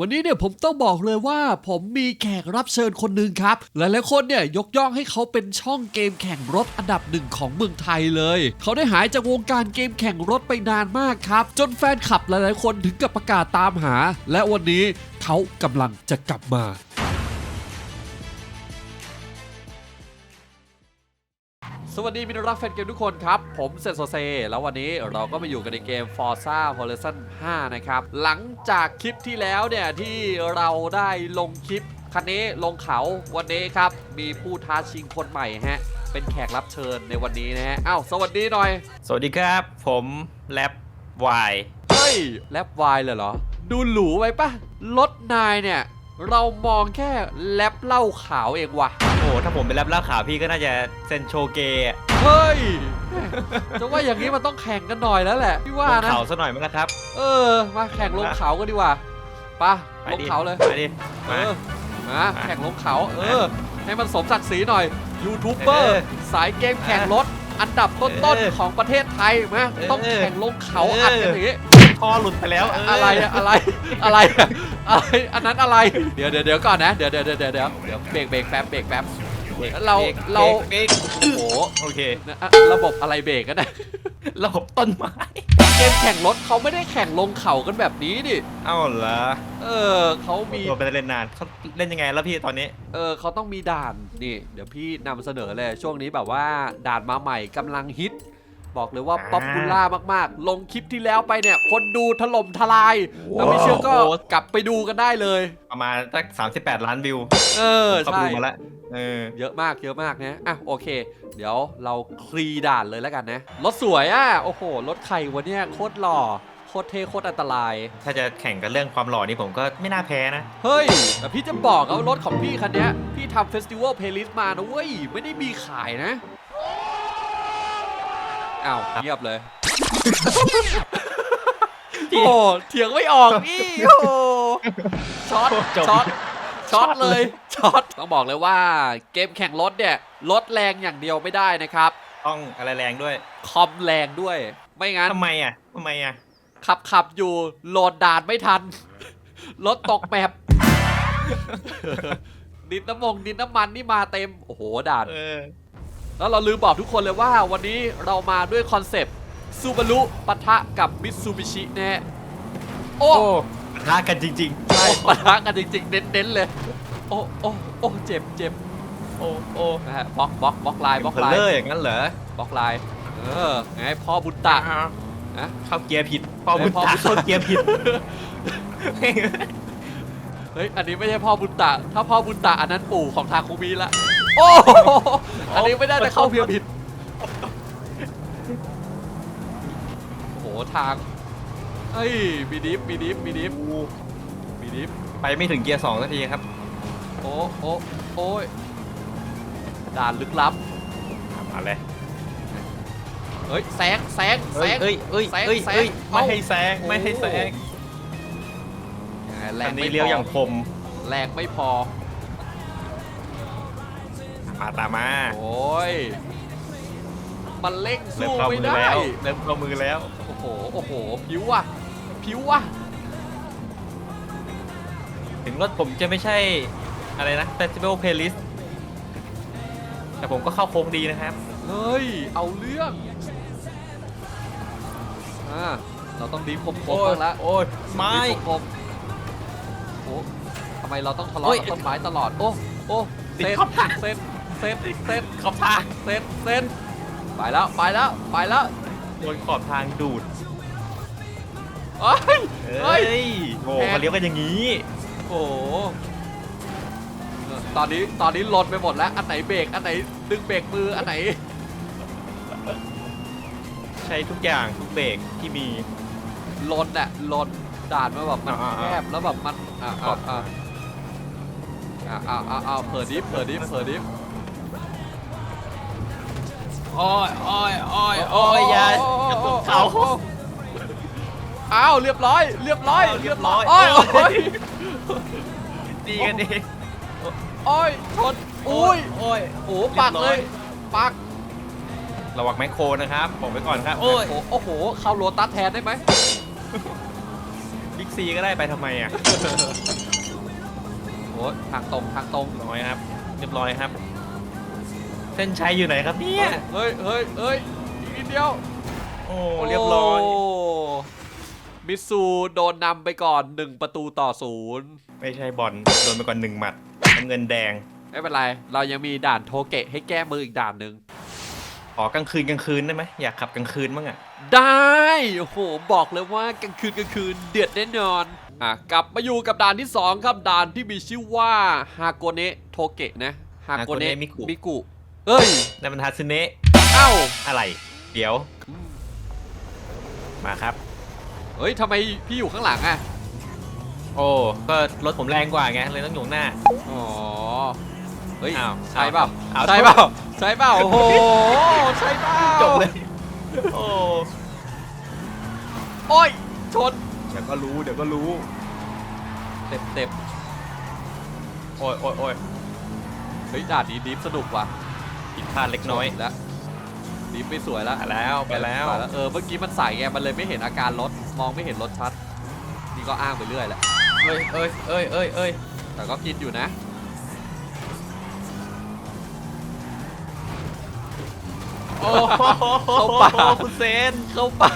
วันนี้เนี่ยผมต้องบอกเลยว่าผมมีแขกรับเชิญคนหนึ่งครับ หลายๆคนเนี่ยยกย่องให้เขาเป็นช่องเกมแข่งรถอันดับหนึ่งของเมืองไทยเลย เขาได้หายจากวงการเกมแข่งรถไปนานมากครับ จนแฟนคลับหลายๆคนถึงกับประกาศตามหา และวันนี้เขากำลังจะกลับมา สวัสดีมิตรรักแฟนเกมทุกคนครับ ผมเซนโซเซ แล้ววันนี้เราก็มาอยู่กันในเกม Forza Horizon 5 นะครับ หลังจากคลิปที่แล้วเนี่ย ที่เราได้ลงคลิป คันนี้ลงเขาวันนี้ครับ มีผู้ท้าชิงคนใหม่ฮะ เป็นแขกรับเชิญในวันนี้นะฮะอ้าวสวัสดีหน่อย สวัสดีครับ ผมแรปวายเฮ้ยแลบวายเลยเหรอ ดูหรูไว้ปะรถนายเนี่ย เรามองแค่แลบเหล้าขาวเองว่ะ โอ้ถ้าผมเป็นแรปล่าข่าวพี่ก็น่าจะเซนโชเกะเฮ้ย จะว่าอย่างนี้มันต้องแข่งกันหน่อยแล้วแหละพี่ว่าลงนะ เขาซะหน่อยมั้งนะครับ เออ มาแข่งลงเขากันดีกว่าไปะไปลงดิเขาเลย ไปดิเอมา อมามาแข่งลงเขา เออ ให้มันสมศักดิ์ศรีหน่อย ยูทูบเบอเอร์อสายเกมแข่งรถ อันดับต้นเออๆของประเทศไทยมาเออต้องแข่งลงเขาเอออั อัดกันอย่างงี้ คอหลุดไปแล้วเอะไรอะอะไรอะไรอะอะไรอันนั้นอะไร เดี๋ยวเดี๋ยวเดี๋ยวก่อนนะเดี๋ยวเดี๋ยวเดี๋ยวเดี๋ยวเดี๋ยวเดี๋ยวเบรกเบรกแป๊บเบรกแป๊บบกเราบกเราบกโอ้โหโอเคนะอะระบบอะไรเบรกกันนะระบบต้นไม้เกมแข่งรถเขาไม่ได้แข่งลงเขากันแบบนี้ดิเอ้าเหรอเออเขามี ตัวไปเล่นนานเขาเล่นยังไงแล้วพี่ตอนนี้ เออเขาต้องมีด่านนี่ เดี๋ยวพี่นำเสนอเลยช่วงนี้แบบว่าด่านมาใหม่กำลังฮิต บอกเลยว่าอ่าป๊อปปูล่ามากๆ ลงคลิปที่แล้วไปเนี่ย คนดูถล่มทลายถ้าไม่เชื่อก็โอ้โหกลับไปดูกันได้เลย ประมาณสัก38 ล้านวิว เออเขาใช่ดูมาแล้วเออเยอะมากเยอะมากนะอะโอเค เดี๋ยวเราคลีด่านเลยแล้วกันนะรถสวยอะโอ้โหรถใครวะเนี่ยโคตรหล่อโคตรเท่โคตรอันตราย ถ้าจะแข่งกันเรื่องความหล่อนี่ผมก็ไม่น่าแพ้นะ เฮ้ย แต่พี่จะบอกเอารถของพี่คันเนี้ยพี่ทำเฟสติวัลเพลย์ลิสต์มานะเว้ย ไม่ได้มีขายนะ อ้าวเงียบเลย โอ้เถียงไม่ออกนี่โอ้ช็อตจบ ช็อตช็อตช็อตเลเลยยช็อตต้องบอกเลยว่าเกมแข่งรถเนี่ยรถแรงอย่างเดียวไม่ได้นะครับต้องอะไรแรงด้วยคอมแรงด้วย ไม่งั้นทำไมอะทำไมอะขับขับอยู่โหลดด่านไม่ทัน รถตกแมปดินน้ำมงดินน้ำมันนี่มาเต็ม โอ้โหด่าน เออ แล้วเราลืมบอกทุกคนเลยว่าวันนี้เรามาด้วยคอนเซปต์ซูบารุปะทะกับมิตซูบิชิแน่โอ้โอ้ปะทะกันจริงใช่ปะทะกันจริงๆ เน้นๆเลย โอ้โอ้โอ้เจ็บเจ็บๆโอ้โอ้นะฮะบล็อกบล็อกบล็อกไลน์บล็อกเพลไลเลอน์ร์อย่างนั้นเหรอบล็อกไลน์เออไงพ่อบุญตะนะ เข้าเกียร์ผิดพอบุญพอตาบุญเข้าเกียร์ผิด เฮ้ย อันนี้ไม่ใช่พ่อบุญตะ ถ้าพ่อบุญตะอันนั้นปู่ของทาคุมิละ โอ้โหอันนี้ไม่ได้แต่เข้าเพียงผิด โอ้โห ทางเฮ้ยมีดิฟมีดิฟมีดิฟมีดิฟไปไม่ถึงเกียร์สองสักทีครับ โอ้โอ้โอ้ยด่านลึกลับ มาเลยเฮ้ยแซงแซงแซเอ้ยง เอ้ยเอ้ยแซงเอ้ยแซงเอ้ยเอ้าไม่ให้แซงไม่ให้แซงแรอังนไม่นี้พเลี้ยวอย่างคม แรงไม่พอ มาตามมา โอ้ย มันเร่งเริ่มสู้เข้าไม่มือได้ แล้วเริ่มเข้ามือแล้ว โอ้โห โอ้โห ผิวว่ะ ผิวว่ะ ถึงรถผมจะไม่ใช่อะไรนะ Festival Playlist แต่ผมก็เข้าโค้งดีนะครับ เฮ้ย เอาเรื่องอ่าเราต้องดีคมๆโอ้ยบ้างละโอ้ยไม่ ดีคมๆโอ้ทำไมเราต้องทะเลาะโอ้ยกับต้นไม้ตลอด โอ้ โอ้ติดเซ็ตขอบทาง เซ็ต เซ็ตเซ็ตขอบทางเซ็ตเซ็ตไปแล้วไปแล้วไปแล้วโดนขอบทางดูดเฮ้ยเฮ้เฮ้ย ยโง่แหกเขาเลี้ยวกันอย่างนี้ โอ้โหเออตอนนี้ตอนนี้ลนไปหมดแล้วอันไหนเบรกอันไหนดึงเบรกมืออันไหนใช้ทุกอย่างทุกเบรกที่มีลนอะลนด่านมาแบบมันอ่าแคอ่าบแล้วแบบมันอ่าครัอ่าบอ่าอ่าอ่าอ่าเผิดดิฟเผิดดิฟเผิดดิฟ โอ้ยโอ้ยโอ้ยโอ้ยอย่าอย่าตกเขาอ้าวเรียบร้อย เรียบร้อยอ้าวเรียบร้อยเรีโอ้ยยบร้โอ้อยยดีกันเองโอ้ยชนอุ้ยโอ้ยโอ้โหปักเลย ปัก ระวังแมคโครนะครับบอกไว้ก่อนครับ โอ้ยโอ้โหโอ้โหเข้าโรตัสแทนได้ไหมบิ๊กซีก็ได้ไปทำไมอะโอ้ยทางตรง ทางตรงน้อยครับ เรียบร้อยครับ เส้นชัยอยู่ไหนครับเนี่ย เฮ้ยเฮ้ยเฮ้ยอีกนิดเดียวโอ้ เรียบร้อย โมิตซูโดนนำไปก่อน 1 ประตูต่อศูนย์ไม่ใช่บอลโดนไปก่อนหนึ่งหมัดน้ำเงินแดง ไม่เป็นไร เรายังมีด่านโทเกะให้แก้มืออีกด่านหนึ่งขอกลางคืนกลางคืนได้ไหมอยากขับกลางคืนบ้างอะได้ โอ้โห บอกเลยว่ากลางคืนกลางคืนเดือดแน่นอน อะ กลับมาอยู่กับด่านที่ 2 ครับ ด่านที่มีชื่อว่าฮาโกเนะโทเกะนะฮาโกเนะ Hakone Miku มิกุ เอ้ยนั่นมันฮาซึเนะเอ้าอะไร เดี๋ยว มาครับ เฮ้ยทำไมพี่อยู่ข้างหลังอะโอ้ ก็รถผมแรงกว่าไง เลยต้องอยู่ข้างหน้า อ๋อ เฮ้ยอ้าวใช่เปล่าอ้าว ใช่เปล่าใช่เปล่าโอ้โหใช่เปล่าจบเลย โอ้ โอ้ยชนเดี๋ยวก็รู้เดี๋ยวก็รู้เต็มเต็มโอ้ยโอ้ยโอ้ยเฮ้ยด่านนี้ดิฟสนุกว่ะ ผิดพลาดเล็กน้อยแล้วดิฟไม่สวยแล้วไปแล้วไปแล้วเออเมื่อกี้มันใส่ไงมันเลยไม่เห็นอาการรถมองไม่เห็นรถชัด นี่ก็อ้างไปเรื่อยแหละเอ้ยเอ้ยเอ้ยเอ้ยเอ้ยแต่ก็กินอยู่นะโอ้โหเข้าป่าคุณเซนเข้าป่า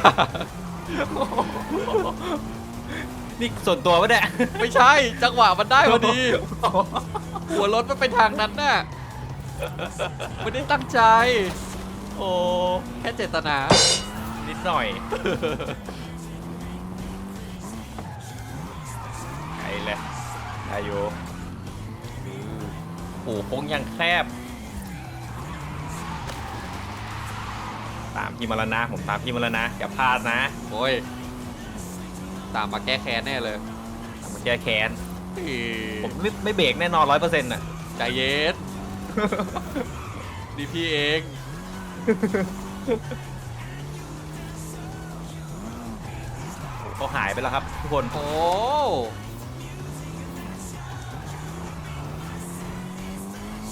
นี่ส่วนตัวปะเนี่ยไม่ใช่ จังหวะมันได้พอดีหัวรถมันไปทางนั้นน่ะ ไม่ได้ตั้งใจ โอ้แค่เจตนา นิดหน่อย ไอ้เลยอายุโอ้โหโค้งยังแคบ ตามพี่มาแล้วนะ ผมตามพี่มาแล้วนะ อย่าพลาดนะโอ้ย ตามมาแก้แค้นแน่เลยตามมาแก้แค้นเฮ้ยผมไม่ไม่เบรกแน่นอนร้อยเปอร์เซ็นต์อะ ใจเย็น นี่พี่เอง เขาหายไปแล้วครับ ทุกคน โอ้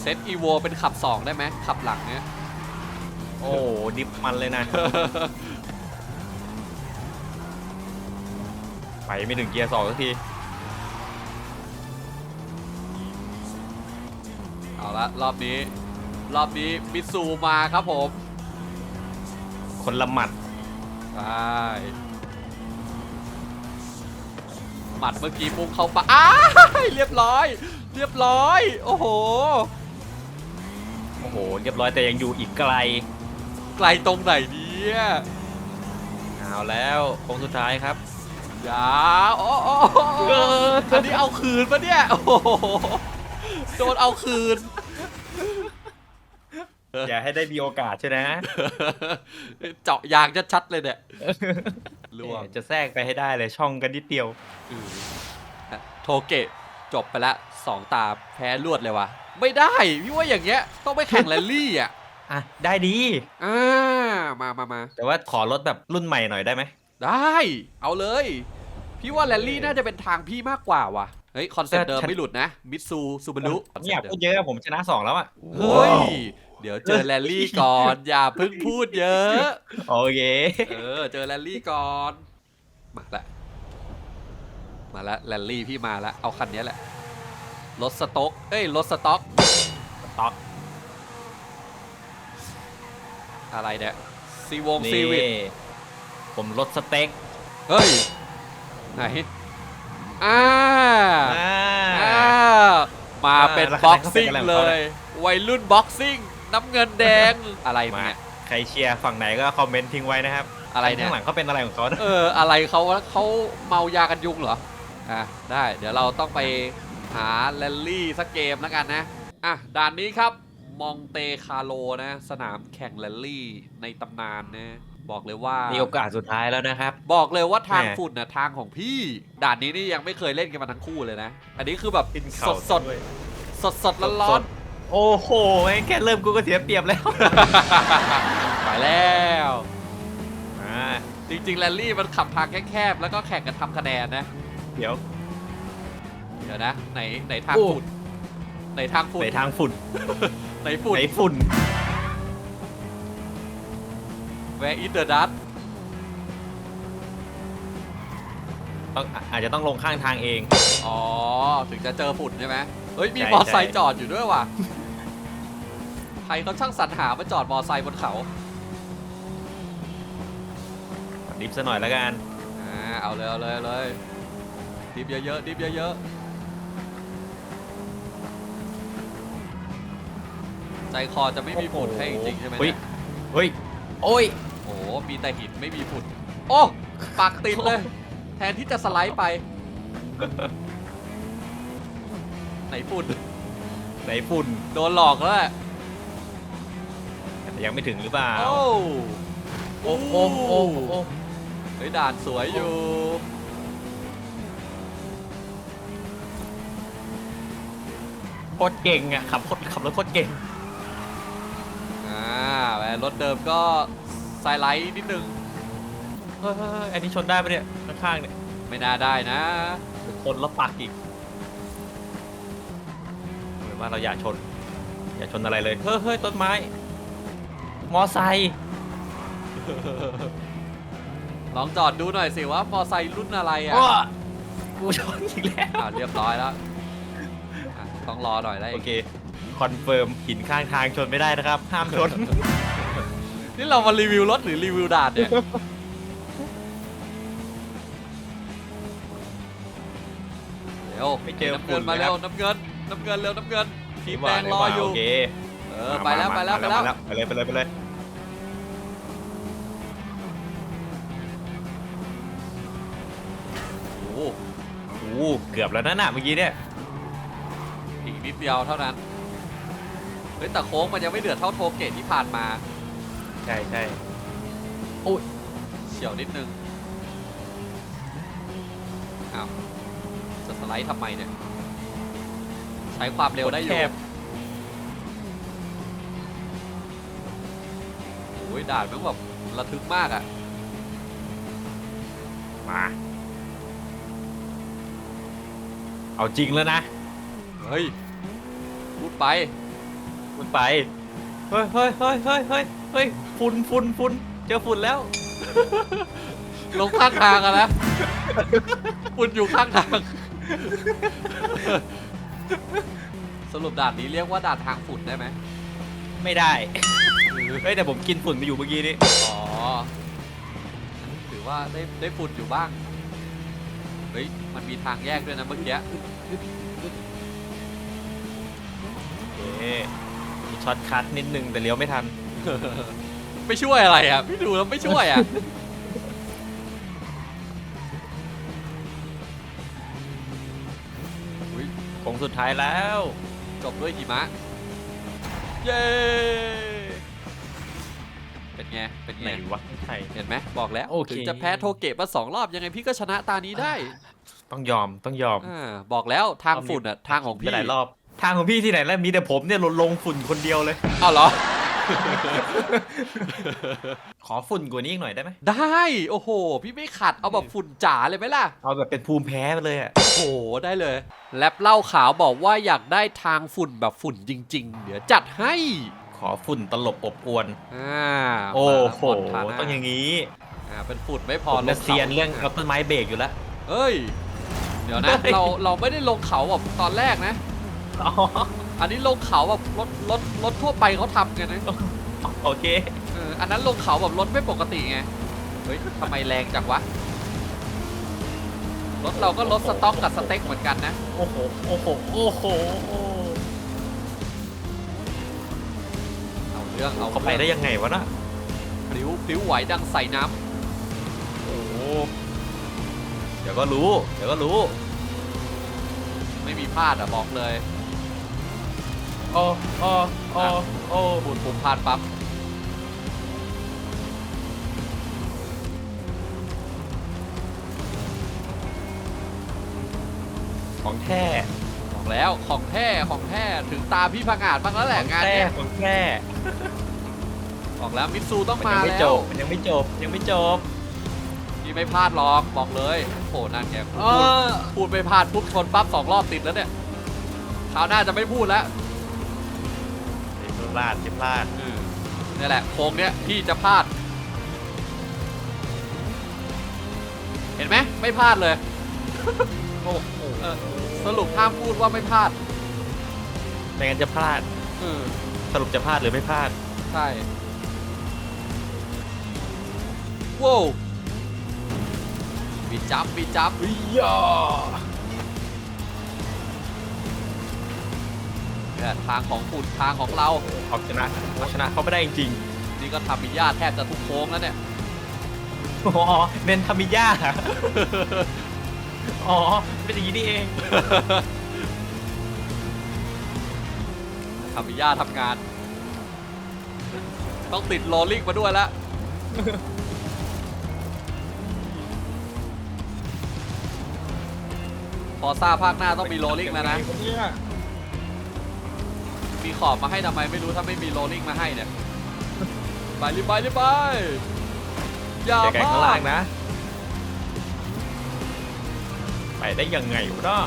เซตอีโวเป็นขับ 2 ได้ไหมขับหลังเนี้ย โอ้ดิฟมันเลยนะ ไปไม่ถึงเกียร์สองสักที ละรอบนี้ รอบนี้มิตซูมาครับผมคนละหมัดใช่หมัดเมื่อกี้พุ่งเข้าปะอ้ายเรียบร้อย เรียบร้อย โอ้โห โอ้โห เรียบร้อยแต่ยังอยู่อีกไกล ไกลตรงไหนเนี่ยเอาแล้วโค้งสุดท้ายครับ อย่าโอ้โอ้โอ้เอออันนี้เอาคืนปะเนี่ย โอ้โหโดนเอาคืน อย่าให้ได้มีโอกาสใช่ไหมเจาะยางชัดๆเลยเนี่ยล่วงจะแทรกไปให้ได้เลยช่องกันนิดเดียวอืมอะโทเกะจบไปละสองตาแพ้รวดเลยวะไม่ได้พี่ว่าอย่างเงี้ย ต้องไปแข่งแรลลี่อะอะ ได้ดีอ่ามามามาแต่ว่าขอรถแบบรุ่นใหม่หน่อยได้ไหม ได้ เอาเลย พี่ว่าแรลลี่น่าจะเป็นทางพี่มากกว่าว่ะเฮ้ย คอนเซ็ปต์เดิมไม่หลุดนะ มิตซูซูบารุไม่อยากพูดเยอะผมชนะสองแล้วอะ เฮ้ย เดี๋ยวเจอแรลลี่ก่อน อย่าเพิ่งพูดเยอะ โอเคเออ เจอแรลลี่ก่อน มาละ มาละแรลลี่พี่มาละ เอาคันนี้แหละ รถสต็อก เอ้ย รถสต็อกต็อก อะไรเนี่ยซีวงซีวิตผมรถสเต็ก เฮ้ย ไหนอ่าอ่าอ่ามาเป็นแล้วบ็อกคะซิ่งแนนเขาเป็นอะไรของเลเขายเนี่ยวัยรุ่นบ็อกซิ่ง น้ำเงินแดงอะไรมาเนี่ยใครเชียร์ฝั่งไหนก็คอมเมนต์ทิ้งไว้นะครับอะไรเนี่ยข้างหลังเขาเป็นอะไรของเขานะเอออะไรเขาเขาเมายากันยุงเหรออะได้เดี๋ยวเราต้องไปหาแรลลี่สักเกมแล้วกันนะอะด่านนี้ครับมองเตคาโลนะสนามแข่งแรลลี่ในตำนานนะบอกเลยว่ามีโอกาสสุดท้ายแล้วนะครับ บอกเลยว่าทางแหม่ฝุ่นนะทางของพี่ ด่านนี้นี่ยังไม่เคยเล่นกันมาทั้งคู่เลยนะ อันนี้คือแบบขึ้นสเขาดสดด้วยสดสดร้อนร้อน โอ้โหแค่เริ่มกูก็เสียเปรียบแล้วๆไปแล้วอ่าจริงๆแรลลี่มันขับทางแคบๆแล้วก็แข่งกันทำคะแนนนะ เดี๋ยว เดี๋ยวนะไหนไหนทางโอ้ ฝุ่นไหนทางฝุ่นในทางฝุ่นไหนฝุ่นในฝุ่น Where is the dust ต้องอาจจะต้องลงข้างทางเอง อ๋อ ถึงจะเจอฝุ่นใช่ไหม เฮ้ยมีใช่มอไซค์ใช่จอดอยู่ด้วยว่ะใครเขาช่างสรรหามาจอดมอไซค์บนเขาดิฟซะหน่อยแล้วกันอ่าเอาเลยเอาเลยเอาเลยดิฟเยอะๆดิฟเยอะๆใจคอจะไม่มีฝุ่นให้จริงๆใช่ไหมเฮ้ยเนี่ยเฮ้ยโอ้ยโอ้โหมีแต่หินไม่มีฝุ่นโอ้ปากติดเลย แทนที่จะสไลด์ไป ไหนฝุ่นไหนฝุ่นโดนหลอกแล้วแหละแต่ยังไม่ถึงหรือเปล่า โอ้โอ้โอ้โอ้โอ้เฮ้ยด่านสวยอยู่ โคตรเก่งอะขับโคตรขับรถโคตรเก่ง อ่าแหวนรถเดิมก็ไซไลท์นิดนึง เฮ้ยเฮ้ยเฮ้ยอันนี้ชนได้ปะเนี่ยข้างๆเนี่ยไม่น่าได้นะคนแล้วปักอีกเหมือน ว่าเราอย่าชน อย่าชนอะไรเลยเฮ้ยเฮ้ยต้นไม้ มอไซค์ลองจอดดูหน่อยสิว่ามอไซค์รุ่นอะไรอะอ้อกูชนอีกแล้ว อ่าเรียบร้อยแล้วอะต้องรอหน่อยแล้วโอเค คอนเฟิร์มหินข้างทางชนไม่ได้นะครับ ห้ามชน นี่เรามารีวิวรถหรือรีวิวด่านเนี่ย เร็วไม่เจอน้ำเงินฝุ่นมาเลยครัเร็วบน้ำเงิน น้ำเงินเร็วน้ำเงินทีมแดงรอว่าอยู่โอเคเออไปแล้วไปแล้วไปแล้วไปเลยไปเลยไปเลยโอ้โหโอ้โหเกือบแล้วนั่นน่ะเมื่อกี้เนี่ยอีกนิดเดียวเท่านั้น เฮ้ยแต่โค้งมันยังไม่เดือดเท่าโทเกตที่ผ่านมา ใช่ใช่เฉียวนิดนึง อ้าว จะสไลด์ทำไมเนี่ยใช้ความเร็วได้อยู่แคบ โอ้ยด่านมันแบบระทึกมากอะ่ะ มา เอาจริงแล้วนะเฮ้ยพูดไป คุณไป เฮ้ยเฮ้ยเฮ้ยเฮ้ยเฮ้ยเฮ้ยฝุ่นฝุ่นฝุ่นเจอฝุ่นแล้ว ลงข้างทางอะนะ คุณอยู่ข้างทาง สรุปด่านนี้เรียกว่าด่านทางฝุ่นได้ไหมไม่ได้ เฮ้ยแต่ผมกินฝุ่นไปอยู่เมื่อกี้นี้อ๋อถือว่าได้ได้ฝุ่นอยู่บ้าง เฮ้ย มันมีทางแยกด้วยนะเมื่อกี้โอเคมีช็อตคัทนิดนึงแต่เลี้ยวไม่ทัน ไม่ช่วยอะไรอะ พี่ดูแล้วไม่ช่วยอะอุ๊ยโค้งสุดท้ายแล้ว จบด้วยหิมะ เย้ เป็นไง เป็นไหนไง วะใช่ เห็นไหมบอกแล้วโอเค ถึงจะแพ้โทเกะมาสองรอบยังไงพี่ก็ชนะตานี้ได้ต้องยอมต้องยอม อ่าบอกแล้วทางฝุ่นอะทางของไปพี่หลายรอบ ทางของพี่ที่ไหนแล้วมีแต่ผมเนี่ยลงลงฝุ่นคนเดียวเลย อ้าวเหรอ ขอฝุ่นกว่านี้อีกหน่อยได้ไหมได้ โอ้โห พี่ไม่ขัดเอาแบบฝุ่นจ๋าเลยไหมล่ะ เอาแบบเป็นภูมิแพ้ไปเลยอะ โอ้โห ได้เลยแลบเหล่าขาวบอกว่าอยากได้ทางฝุ่นแบบฝุ่นจริง ๆ เดี๋ยวจัดให้ขอฝุ่นตลบอบอวน อ่าโอ้โหมาแล้วต้องอย่างนี้ อ่า เป็นฝุ่นไม่พผอมลจะงเซียนขาเรื่องเอาต้นไม้เบรกอยู่แล้วเฮ้ย เดี๋ยวนะเฮ้ยเรา เราไม่ได้ลงเขาแบบตอนแรกนะ อ๋ออันนี้ลงเขาแบบรถรถรถทั่วไปเขาทำกันนะโอเคเอออันนั้นลงเขาแบบรถไม่ปกติไง เฮ้ยทำไมแรงจังวะ รถเราก็รถสต็อกกับสเต็กเหมือนกันนะ โอ้โหโอ้โหโอ้โหเอาเรื่องเอาเขาไปได้ยังไงวะน่ะพลิ้วพลิ้วไหวดังใส่น้โอ้โหเดี๋ยวก็รู้ เดี๋ยวก็รู้ำไม่มีพลาดอะบอกเลย โอ้โอ้โอ้โอ้ปุ่นปุ่มพลาดปั๊บของแท้บอกแล้วของแท้ของแท้ถึงตาพี่พังอาจบ้างแล้วแหขละองงานแท้เนี้ยของแท้บอกแล้วมิตซูต้องมันมายังไม่แล้จวบมันยังไม่จบยังไม่จบ พี่ไม่พลาดหรอกบอกเลยโอ้นั่นไงเอพูดอพูดไม่พลาดปุ๊บชนปั๊บสองรอบติดแล้วเนี่ยคราวหน้าจะไม่พูดแล้ว พลาดจะพลาดอืมนี่แหละโค้งเนี้ยพี่จะพลาด เห็นไหมไม่พลาดเลยโอ้โหเออสรุปห้ามพูดว่าไม่พลาดไม่งั้นจะพลาดเออสรุปจะพลาดหรือไม่พลาด ใช่ว้าวมีจับมีจับย่อ เนี่ยทางของฝุ่นทางของเราเอาชนะเอาชนะเขาไม่ได้จริงนี่ก็ทำมีญาติแทบจะทุกโค้งแล้วเนี่ย ๆอ๋อเน้นทามิยาอ๋อเป็นอย่างนี้นี่เองทำมีญาติทำงาน ต้องติดโรลลิ่งมาด้วยแล้วพอซ่าภาคหน้าต้องมีโรลลิ่งแล้วนะ มีขอบมาให้ทำไมไม่รู้ถ้าไม่มีโรลลิ่งมาให้เนี่ย ไปรีบไปรีบไป อย่าอย่าแกล้งข้างพลาล่าดงนะ ไปได้ยังไงวะเนาะ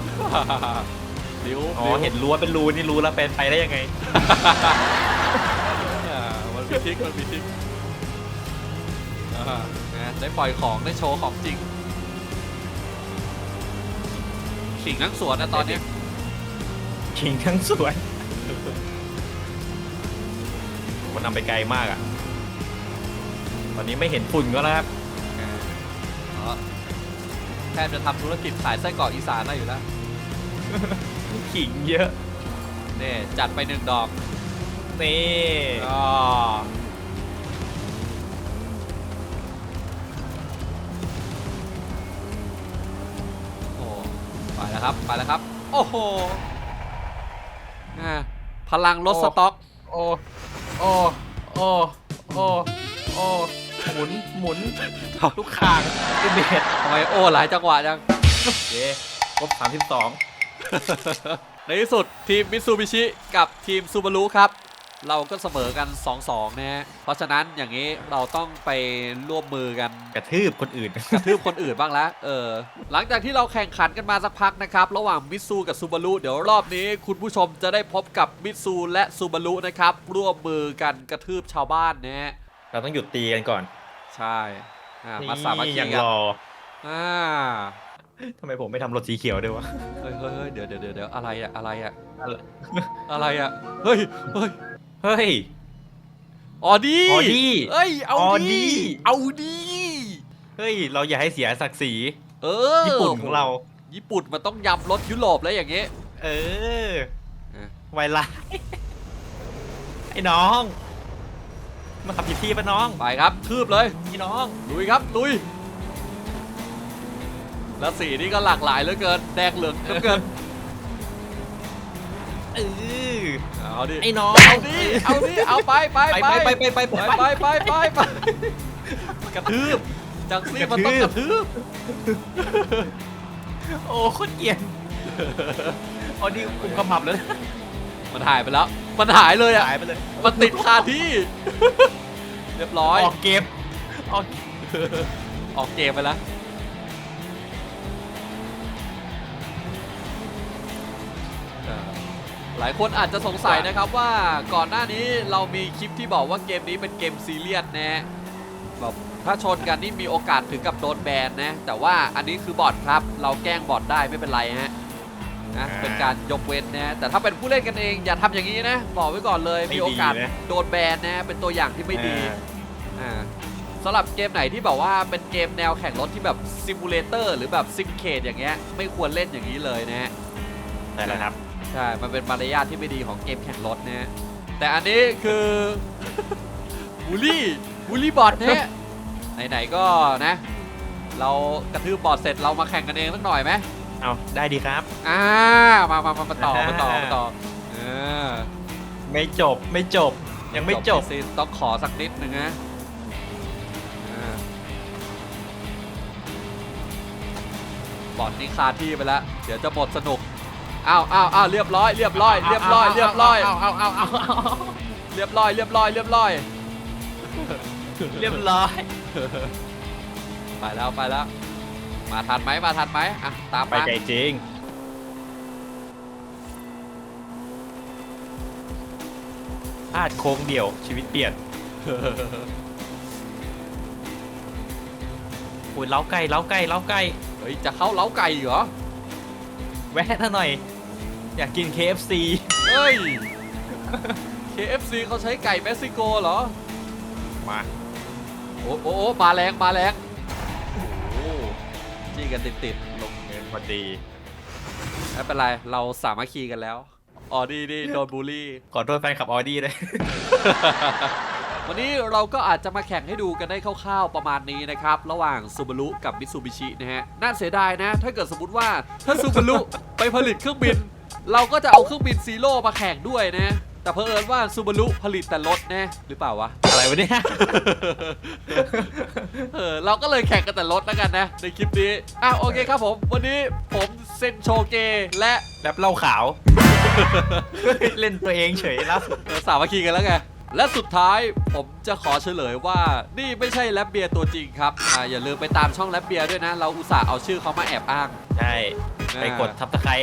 ดิวอ๋อ ดิวเห็นรั้วเป็นรูนี่รู้แล้วเป็นไปได้ยังไง อ่ามันมีทริกมันมีทริกอ่านะได้ปล่อยของได้โชว์ของจริงขิงทั้งสวนนะตอนเนี้ย ขิงทั้งสวน มันนำไปไกลมากอะตอนนี้ไม่เห็นฝุ่นก็แล้วครับ อ๋อแทบจะทำธุรกิจขายไส้กรอกอีสานได้อยู่แล้วขิงเยอะเนี่ยจัดไปหนึ่งดอกนี่อ๋อโอ้ไปแล้วครับไปแล้วครับ โอ้โหอ่าพลังรถสต็อก โอ้โอ้โอ้โอ้โอ้หมุนหมุนลูกข่างเป็นเบสทำไมโอ้หลายจังหวะจังเย้ครบสามสิบสองในที่สุดทีมมิตซูบิชิกับทีมซูบารุครับ เราก็เสมอกัน 2-2นะฮะเพราะฉะนั้นอย่างนี้เราต้องไปร่วมมือกัน กระทืบคนอื่น กระทืบคนอื่นบ้างแล้วเออ หลังจากที่เราแข่งขันกันมาสักพักนะครับ ระหว่างมิตซูกับซูบารุเดี๋ยวรอบนี้คุณผู้ชมจะได้พบกับมิตซูและซูบารุนะครับ ร่วมมือกันกระทืบชาวบ้านนะฮะเราต้องหยุดตีกันก่อน ใช่อ่ามาสามัคคียังกันรออ่าทำไมผมไม่ทำรถสีเขียวด้วยวะ เฮ้ยเฮ้ยเฮ้ยเดี๋ยวเดี๋ยวเดี๋ยวเดี๋ยวอะไรอะอะไรอะอะไรอะไรอะเฮ้ยเฮ้ย เฮ้ย ออดีออดี้เอ้ย เอาออดีดี้เอาดีเฮ้ย เราอย่าให้เสียศักดิ์ศรีเออญี่ปุ่นของเรา ญี่ปุ่นมันต้องยำรถยุโรปแล้วอย่างเงี้ย เออเออ ไวไลายไอ้น้อง มาขับผิดที่ปะน้องไปครับทืบเลย พี่น้อง ลุยครับ ลุย แล้วสีนี่ก็หลากหลายเหลือเกิน แดงเหลืองน้ำเงิน เอาดิ ไอ้น้องเอาดิ เอาดิ เอาไปไปไปไปไปไปไปไปไปไปไปไปกระทืบจังซี่มันต้องกระทืบ โอ้โคตรเกลียนอ๋อนี่คุมขมับแล้วนะมันหายไปแล้ว มันหายเลยอะหายไปเลย มันติดคาที่ เรียบร้อย ออกเกมออกออกเกมไปแล้ว หลายคนอาจจะสงสัยนะครับว่าก่อนหน้านี้เรามีคลิปที่บอกว่าเกมนี้เป็นเกมซีเรียสนะฮะแบบถ้าชนกันนี่มีโอกาสถึงกับโดนแบนนะ แต่ว่าอันนี้คือบอทครับ เราแกล้งบอทได้ไม่เป็นไรฮะนะเป็นการยกเว้นนะแต่ถ้าเป็นผู้เล่นกันเองอย่าทำอย่างนี้นะบอกไว้ก่อนเลยมีโอกาสโดนแบนนะเป็นตัวอย่างที่ไม่ดีอ่าสำหรับเกมไหนที่แบบว่าเป็นเกมแนวแข่งรถที่แบบซิมูเลเตอร์หรือแบบซิมเคดอย่างเงี้ยไม่ควรเล่นอย่างนี้เลยนะฮะแต่ละครับ ใช่ มันเป็นมารยาทที่ไม่ดีของเกมแข่งรถนะฮะ แต่อันนี้คือ บูลลี่บูลลี่บอทนะฮะไหนๆก็นะ เรากระทืบบอทเสร็จเรามาแข่งกันเองสักหน่อยไหมเอาได้ดีครับ อ่ามามามามาต่อมาต่อมาต่อเออไม่จบไม่จบ ยังไม่จบซีนต้องขอสักนิดหนึ่งนะอ่าบอดนี่คาที่ไปแล้ว เดี๋ยวจะหมดสนุก อ้าวอ้าวอ้าวเรียบร้อยเรียบร้อยเรียบร้อยเรียบร้อยเอาเอาเอาเอาเอาเรียบร้อยเรียบร้อยเรียบร้อยเรียบร้อย ไปแล้วไปแล้ว มาทันไหมมาทันไหมอะตามไปมาไกลจริง พลาดโค้งเดียวชีวิตเปลี่ยนโอ้ยเล้าไก่เล้าไก่เล้าไก่เฮ้ยจะเข้าเล้าไก่เหรอ แวะท่าหน่อย อยากกิน KFC เฮ้ย KFC เขาใช้ไก่เม็กซิโกเหรอ มาโอ้โอ้โอ้มาแรงมาแรงโอ้จี้กันติดติดลงเงินพอดี ๆไม่เป็นไร เราสามัคคีกันแล้วอ๋อดีดีโดนบูลลี่ ขอโทษแฟนขับออดี้ด้วย วันนี้เราก็อาจจะมาแข่งให้ดูกันได้คร่าวๆประมาณนี้นะครับ ระหว่างซูบารุกับมิ t ซูบิชินะฮะ น่าเสียดายนะ ถ้าเกิดสมมติว่าถ้าซูบารุ ไปผลิตเครื่องบิน เราก็จะเอาเครื่องบินซีโร่มาแข่งด้วยนะ แต่เพอเอิญว่าซูบารุผลิตแต่รถนะหรือเปล่าวะ อะไรวะเนี่ย เออเราก็เลยแข่งกันแต่รถแล้วกันนะ ในคลิปนี้อะโอเคครับผม วันนี้ผมเซนโชเกและแรปเหล้าขาว เล่นตัวเองเฉยล่าสุด เออสามัคคีกันแล้วไง และสุดท้ายผมจะขอเฉลยว่านี่ไม่ใช่แรปเบียร์ตัวจริงครับอ่าอย่าลืมไปตามช่องแรปเบียร์ด้วยนะ เราอุตส่าห์เอาชื่อเขามาแอบอ้าง ใช่ ไปกดทับตะไคร้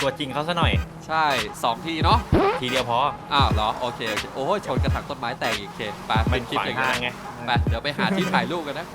ตัวจริงเขาซะหน่อย ใช่ 2 ทีเนาะทีเดียวพอ อ้าวเหรอ โอเคโอเคโอ้ยชนกระถางต้นไม้แตกอีกเคไปมัเป็นนคลิปขวางอย่างทางเงี้ยไง ไปเดี๋ยวไปหาที่ถ่ายรูปกันนะ